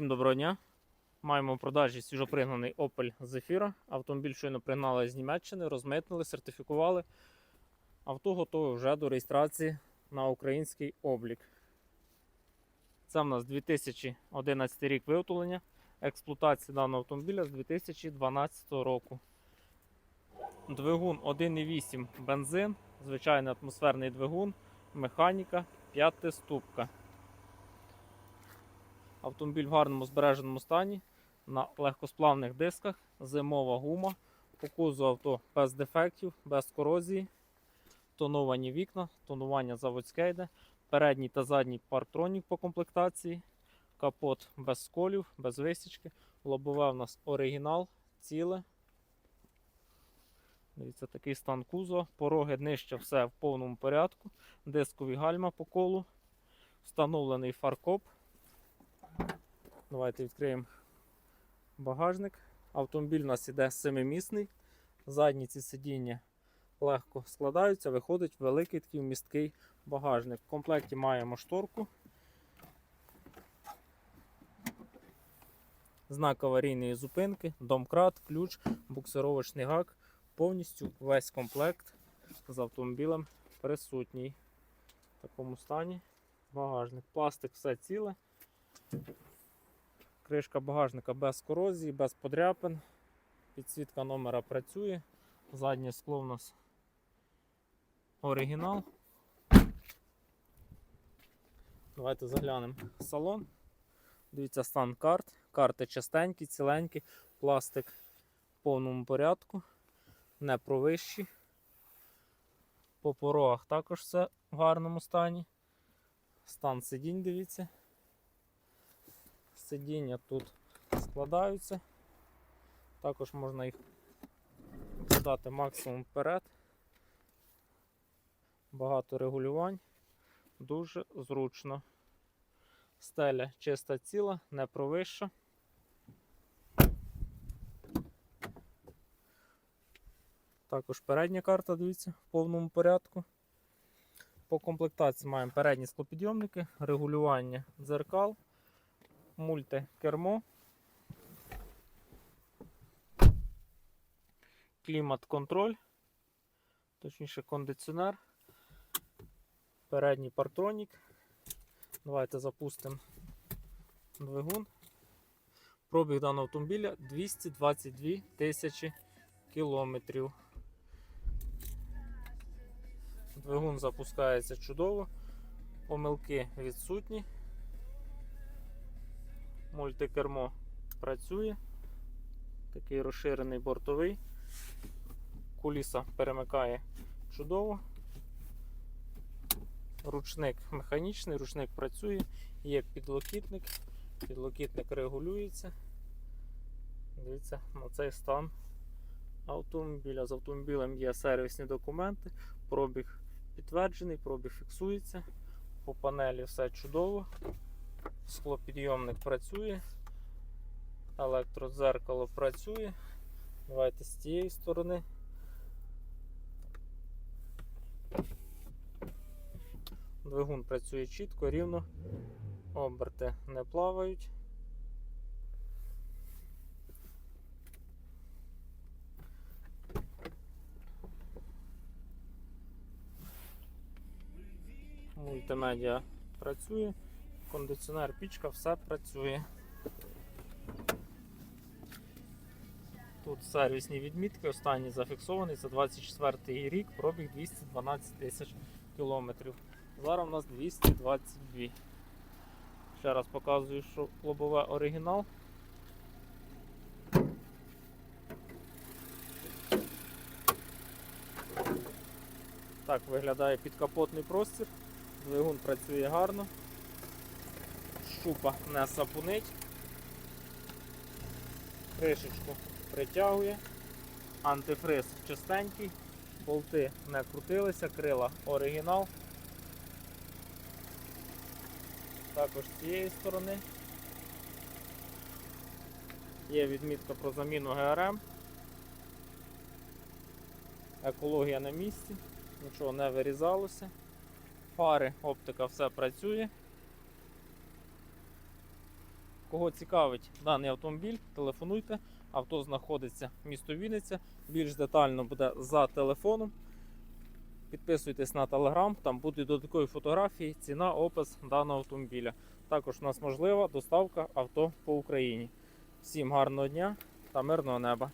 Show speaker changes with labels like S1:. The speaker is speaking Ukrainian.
S1: Всім доброго дня. Маємо в продажі свіжопригнаний Opel Zafira. Автомобіль щойно пригнали з Німеччини, розмитнили, сертифікували. Авто готове вже до реєстрації на український облік. Це в нас 2011 рік виготовлення. Експлуатація даного автомобіля з 2012 року. Двигун 1,8 бензин, звичайний атмосферний двигун, механіка, п'ятиступка. Автомобіль в гарному збереженому стані, на легкосплавних дисках, зимова гума, по кузу авто без дефектів, без корозії, тоновані вікна, тонування заводське йде, передній та задній парктронік по комплектації, капот без сколів, без висічки, лобове в нас оригінал, ціле. Дивіться, такий стан кузова, пороги нижче все в повному порядку, дискові гальма по колу, встановлений фаркоп. Давайте відкриємо багажник. Автомобіль у нас іде семимісний. Задні ці сидіння легко складаються, виходить великий такий місткий багажник. В комплекті маємо шторку. Знак аварійної зупинки, домкрат, ключ, буксировочний гак. Повністю весь комплект з автомобілем присутній. В такому стані багажник. Пластик все ціле. Кришка багажника без корозії, без подряпин. Підсвітка номера працює. Заднє скло в нас оригінал. Давайте заглянемо в салон. Дивіться стан карт. Карти чистенькі, ціленькі, пластик в повному порядку, не провищі. По порогах також все в гарному стані. Стан сидінь, дивіться. Сидіння тут складаються. Також можна їх подати максимум вперед. Багато регулювань, дуже зручно. Стеля чиста ціла, не провища. Також передня карта, дивіться, в повному порядку. По комплектації маємо передні склопідйомники, регулювання дзеркал мультикермо, клімат-контроль, точніше кондиціонер, передній партронік. Давайте запустимо двигун. Пробіг даного автомобіля 222 тисячі кілометрів. Двигун запускається чудово, помилки відсутні. Мультикермо працює. Такий розширений бортовий. Куліса перемикає чудово. Ручник механічний, ручник працює, є підлокітник, підлокітник регулюється. Дивіться на цей стан автомобіля. З автомобілем є сервісні документи, пробіг підтверджений, пробіг фіксується. По панелі все чудово. Склопідйомник працює, електродзеркало працює. Давайте з цієї сторони. Двигун працює чітко, рівно, оберти не плавають. Мультимедіа працює кондиціонер, пічка, все працює. Тут сервісні відмітки, останній зафіксований за 24 рік, пробіг 212 тисяч кілометрів. Зараз у нас 222. Ще раз показую, що лобове оригінал. Так виглядає підкапотний простір. Двигун працює гарно щупа не сапунить, кришечку притягує, антифриз чистенький, болти не крутилися, крила оригінал. Також з цієї сторони є відмітка про заміну ГРМ. Екологія на місці, нічого не вирізалося. Фари, оптика, все працює. Кого цікавить даний автомобіль, телефонуйте. Авто знаходиться в місто Вінниця. Більш детально буде за телефоном. Підписуйтесь на телеграм, там будуть додаткові фотографії, ціна, опис даного автомобіля. Також у нас можлива доставка авто по Україні. Всім гарного дня та мирного неба!